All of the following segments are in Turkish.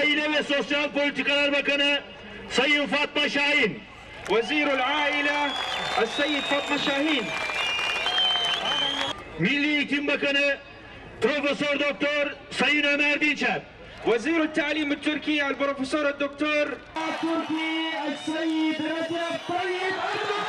Aile ve Sosyal Politikalar Bakanı Sayın Fatma Şahin. وزير العائلة السيد فاطمة شاهين Milli Eğitim Bakanı Profesör Doktor Sayın Ömer Dinçer. وزير التعليم التركي البروفيسور الدكتور Türkiye السيد رجب طيب أردوغان.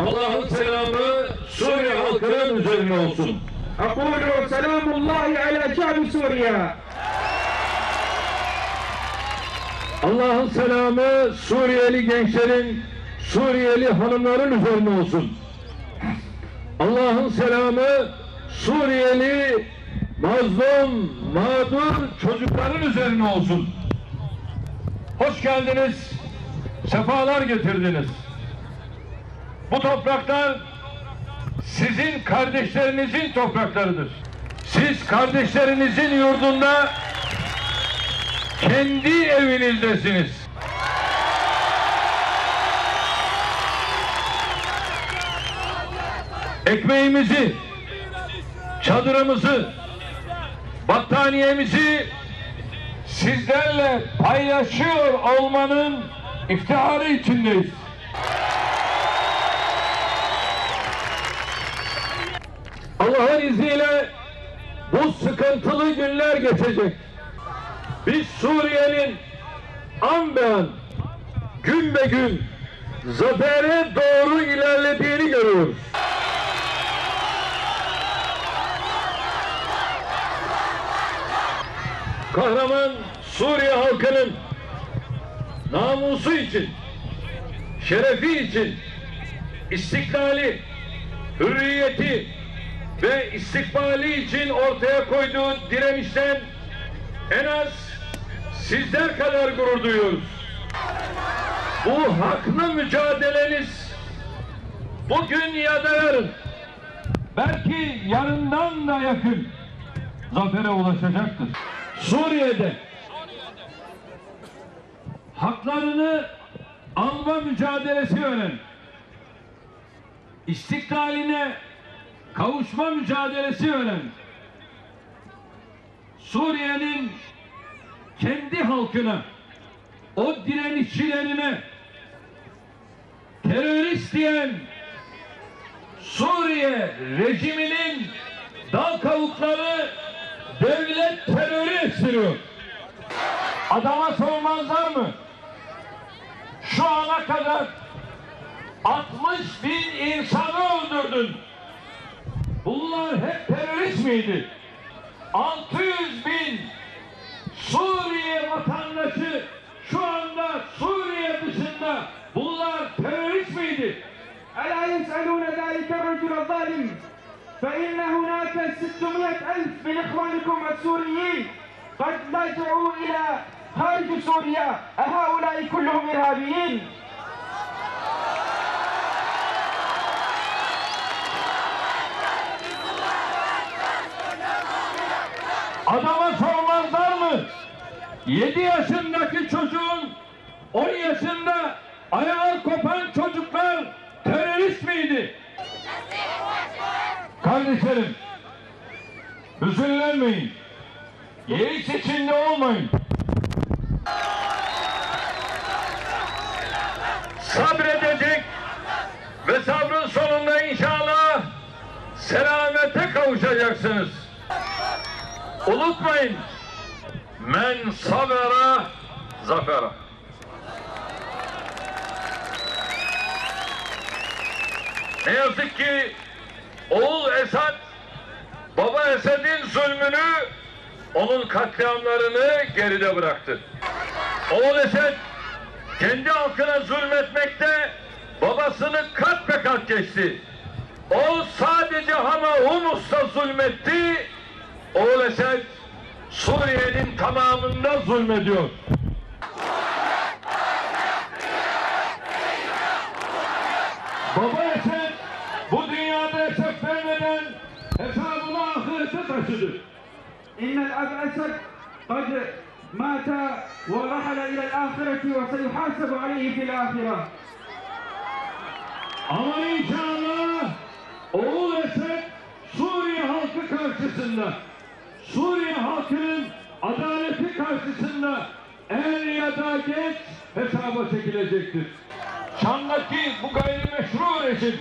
Allah'ın selamı Suriye halkının üzerine olsun. Akulu selamullahi ala şa'bi Suriye. Allah'ın selamı Suriyeli gençlerin, Suriyeli hanımların üzerine olsun. Allah'ın selamı Suriyeli mazlum, mağdur çocukların üzerine olsun. Hoş geldiniz, sefalar getirdiniz. Bu topraklar sizin kardeşlerinizin topraklarıdır. Siz kardeşlerinizin yurdunda kendi evinizdesiniz. Ekmeğimizi, çadırımızı, battaniyemizi sizlerle paylaşıyor olmanın iftiharı içindeyiz. Allah'ın izniyle bu sıkıntılı günler geçecek. Biz Suriye'nin an be an, gün be gün zafere doğru ilerlediğini görüyoruz. Kahraman Suriye halkının namusu için, şerefi için, istiklali, hürriyeti ve istikbali için ortaya koyduğu direnişten en az sizler kadar gurur duyuyoruz. Bu haklı mücadeleniz bugün ya da yarın belki yarından da yakın zafere ulaşacaktır. Suriye'de haklarını alma mücadelesi veren istiklaline kavuşma mücadelesi veren Suriye'nin kendi halkına, o direnişçilerine terörist diyen Suriye rejiminin dal kavukları devlet terörü estiriyor. Adama sormazlar mı? Şu ana kadar 60 bin insanı öldürdün. Bunlar hep terörist miydi? 600 bin Suriye vatandaşı şu anda Suriye dışında bunlar terörist miydi? ألا يسألون ذلك الرجل الظالم فإن هناك 600 ألف من إخوانكم السوريين قد لجأوا إلى خارج سوريا أهؤلاء كلهم إرهابيين 7 yaşındaki çocuğun 10 yaşında ayağı kopan çocuklar terörist miydi? Kardeşlerim, hüzünlenmeyin. Yeis içinde olmayın. Sabredecek ve sabrın sonunda inşallah selamete kavuşacaksınız. Unutmayın. Men sabera zafera. Ne yazık ki oğul Esad baba Esed'in zulmünü onun katliamlarını geride bıraktı. Oğul Esed kendi halkına zulmetmekte babasını kat be kat geçti. O sadece Hama Humus'ta zulmetti. Oğul Esed Suriye'nin tamamında zulmediyor. Baba Esed bu dünyada hesap vermeden hesabını ahirete taşıdı. İnnel Ab Esed kad mata ve rahale ilel ahireti ve seyuhasebu aleyhi fil ahire. Ama inşallah oğul Esed Suriye halkı karşısında Suriye halkının adaleti karşısında er ya da geç hesaba çekilecektir. Şam'daki bu gayrimeşru rejim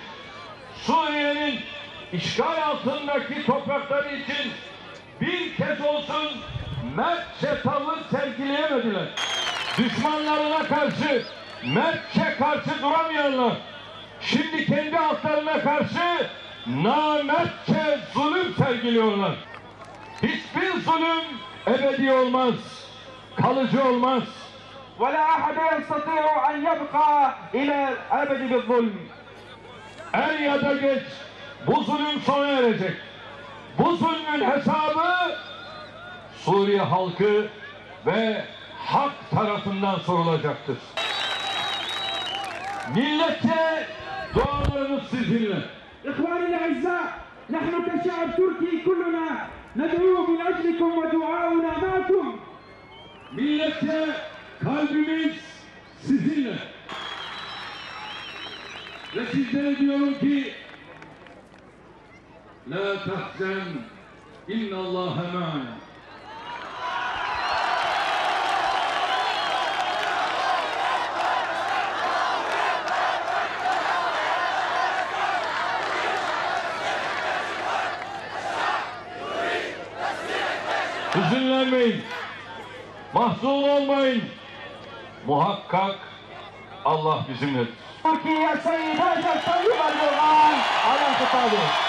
Suriye'nin işgal altındaki toprakları için bir kez olsun mertçe tavır sergileyemediler. Düşmanlarına karşı mertçe karşı duramayanlar şimdi kendi halklarına karşı namertçe zulüm sergiliyorlar. Hiçbir zulüm ebedi olmaz, kalıcı olmaz. ولا أحد يستطيع أن يبقى إلى الأبد بالظلم Er ya da geç bu zulüm sona erecek. Bu zulmün hesabı Suriye halkı ve hak tarafından sorulacaktır. Milletçe dualarımız sizinle. إخواني الأعزاء نحن كشعب تركي Ned'u min ajlikum ve duauna ma'kum. Millete kalbimiz sizinle. Ve sizlere diyorum ki La tahzen innallaha ma'ana mahzun olmayın. Muhakkak Allah bizimledir. Türkiye yaşayın, yaşayın, yaşayın, yaşayın, yaşayın, yaşayın,